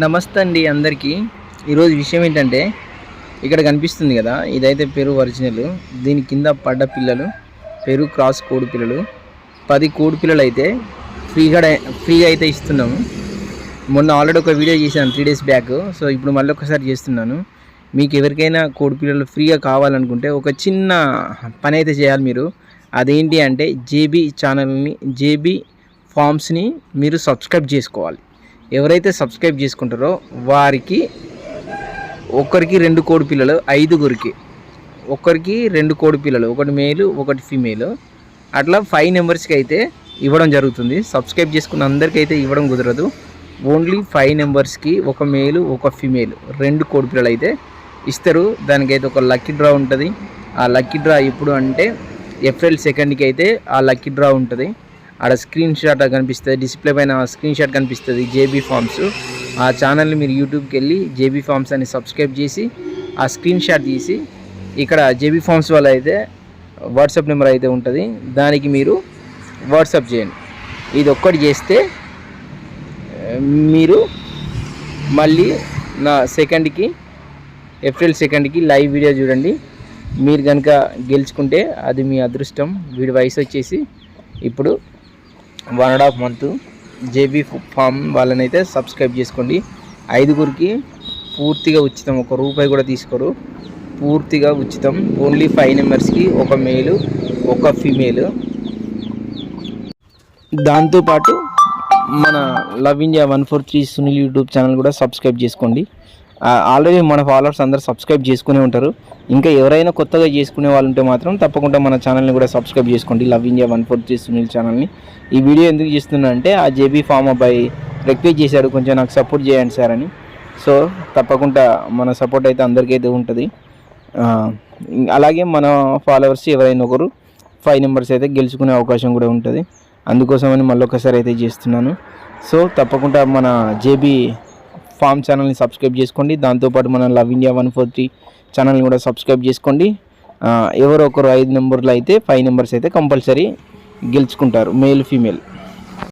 నమస్తే అండి అందరికీ. ఈరోజు విషయం ఏంటంటే ఇక్కడ కనిపిస్తుంది కదా ఇదైతే పెరుగు ఒరిజినల్ దీని కింద పడ్డ పిల్లలు పెరుగు క్రాస్ కోడి పిల్లలు పది కోడి పిల్లలు అయితే ఫ్రీగా ఫ్రీగా అయితే ఇస్తున్నాము. మొన్న ఆల్రెడీ ఒక వీడియో చేశాను త్రీ డేస్ బ్యాక్ సో ఇప్పుడు మళ్ళీ ఒకసారి చేస్తున్నాను. మీకు ఎవరికైనా కోడి పిల్లలు ఫ్రీగా కావాలనుకుంటే ఒక చిన్న పని అయితే చేయాలి మీరు. అదేంటి అంటే జేబీ ఛానల్ని జేబీ ఫామ్స్ని మీరు సబ్స్క్రైబ్ చేసుకోవాలి. ఎవరైతే సబ్స్క్రైబ్ చేసుకుంటారో వారికి ఒక్కరికి రెండు కోడి పిల్లలు ఐదుగురికి. ఒక్కరికి రెండు కోడి పిల్లలు ఒకటి మేలు ఒకటి ఫీమేల్. అట్లా ఫైవ్ నెంబర్స్కి అయితే ఇవ్వడం జరుగుతుంది. సబ్స్క్రైబ్ చేసుకున్న అందరికైతే ఇవ్వడం కుదరదు. ఓన్లీ ఫైవ్ నెంబర్స్కి ఒక మేలు ఒక ఫీమేల్ రెండు కోడి పిల్లలు అయితే ఇస్తారు. దానికైతే ఒక లక్కీ డ్రా ఉంటుంది. ఆ లక్కీ డ్రా ఎప్పుడు అంటే ఏప్రిల్ సెకండ్కి అయితే ఆ లక్కీ డ్రా ఉంటుంది. ఆడ స్క్రీన్ షాట్ కనిపిస్తుంది డిస్ప్లే పైన స్క్రీన్ షాట్ కనిపిస్తుంది జేబీ ఫార్మ్స్ ఆ ఛానల్ని మీరు యూట్యూబ్కి వెళ్ళి జేబీ ఫార్మ్స్ అని సబ్స్క్రైబ్ చేసి ఆ స్క్రీన్ షాట్ తీసి ఇక్కడ జేబీ ఫార్మ్స్ వల్ల అయితే వాట్సాప్ నెంబర్ అయితే ఉంటుంది. దానికి మీరు వాట్సాప్ చేయండి. ఇది ఒక్కటి చేస్తే మీరు మళ్ళీ నా సెకండ్కి ఏప్రిల్ సెకండ్కి లైవ్ వీడియో చూడండి. మీరు కనుక గెలుచుకుంటే అది మీ అదృష్టం. వీడి వయసు వచ్చేసి ఇప్పుడు one and half month JB farm వాళ్ళని అయితే సబ్స్క్రైబ్ చేసుకోండి. ఐదుగురికి పూర్తిగా ఉచితం ఒక రూపాయి కూడా తీసుకోరు. పూర్తిగా ఉచితం. ఓన్లీ ఫైవ్ మెంబర్స్కి ఒక మేలు ఒక ఫీమేల్. దాంతోపాటు మన love India one four three Sunil YouTube channel కూడా సబ్స్క్రైబ్ చేసుకోండి. ఆల్రెడీ మన ఫాలోవర్స్ అందరు సబ్స్క్రైబ్ చేసుకునే ఉంటారు. ఇంకా ఎవరైనా కొత్తగా చేసుకునే వాళ్ళు ఉంటే మాత్రం తప్పకుండా మన ఛానల్ని కూడా సబ్స్క్రైబ్ చేసుకోండి. Love India one four three Sunil ఛానల్ని ఈ వీడియో ఎందుకు చేస్తున్నా అంటే ఆ జేబీ ఫామ్ అబ్బాయి రిక్వెస్ట్ చేశాడు కొంచెం నాకు సపోర్ట్ చేయండి సార్ అని. సో తప్పకుండా మన సపోర్ట్ అయితే అందరికైతే ఉంటుంది. అలాగే మన ఫాలోవర్స్ ఎవరైనా ఒకరు ఫైవ్ నెంబర్స్ అయితే గెలుచుకునే అవకాశం కూడా ఉంటుంది. అందుకోసమని మళ్ళీ ఒకసారి అయితే చేస్తున్నాను. సో తప్పకుండా మన జేబీ ఫామ్ ఛానల్ని సబ్స్క్రైబ్ చేసుకోండి. దాంతోపాటు మన love India one four three ఛానల్ని కూడా సబ్స్క్రైబ్ చేసుకోండి. ఎవరో ఒకరు ఐదు నెంబర్లు అయితే ఫైవ్ నెంబర్స్ అయితే కంపల్సరీ గెలుచుకుంటారు. Male female.